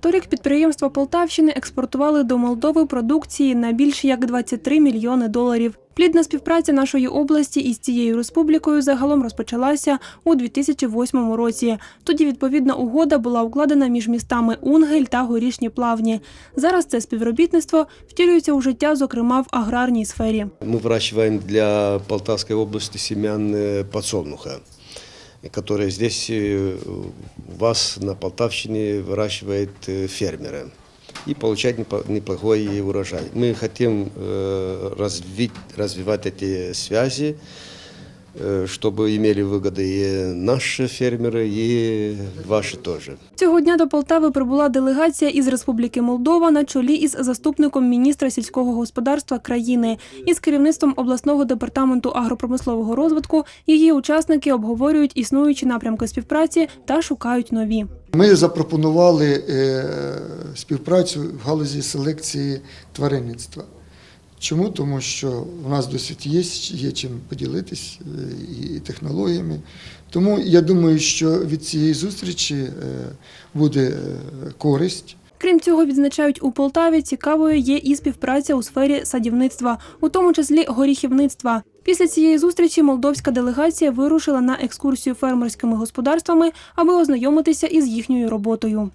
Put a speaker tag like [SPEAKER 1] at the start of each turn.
[SPEAKER 1] Торік підприємства Полтавщини експортували до Молдови продукції на більш як 23 мільйони доларів. Плідна співпраця нашої області із цією республікою загалом розпочалася у 2008 році. Тоді відповідна угода була укладена між містами Унгель та Горішні Плавні. Зараз це співробітництво втілюється у життя, зокрема в аграрній сфері.
[SPEAKER 2] Мы выращиваем для Полтавской области семян э, подсолнуха, которые здесь э, у вас на Полтавщине выращивают э, фермеры и получать непо- неплохой урожай. Мы хотим э, развить, развивать эти связи, э, чтобы имели выгоды и наши фермеры, и ваши тоже.
[SPEAKER 1] Цього дня до Полтави прибула делегація із Республіки Молдова на чолі із заступником міністра сільського господарства країни. Із керівництвом обласного департаменту агропромислового розвитку її учасники обговорюють існуючі напрямки співпраці та шукають нові.
[SPEAKER 3] Ми запропонували е, співпрацю в галузі селекції тваринництва. Чому? Тому що в нас досвід є, є чим поділитись е, і технологіями. Тому я думаю, що від цієї зустрічі е, буде е, користь.
[SPEAKER 1] Крім цього, відзначають у Полтаві цікавою є і співпраця у сфері садівництва, у тому числі горіхівництва. Після цієї зустрічі молдовська делегація вирушила на екскурсію фермерськими господарствами, аби ознайомитися із їхньою роботою.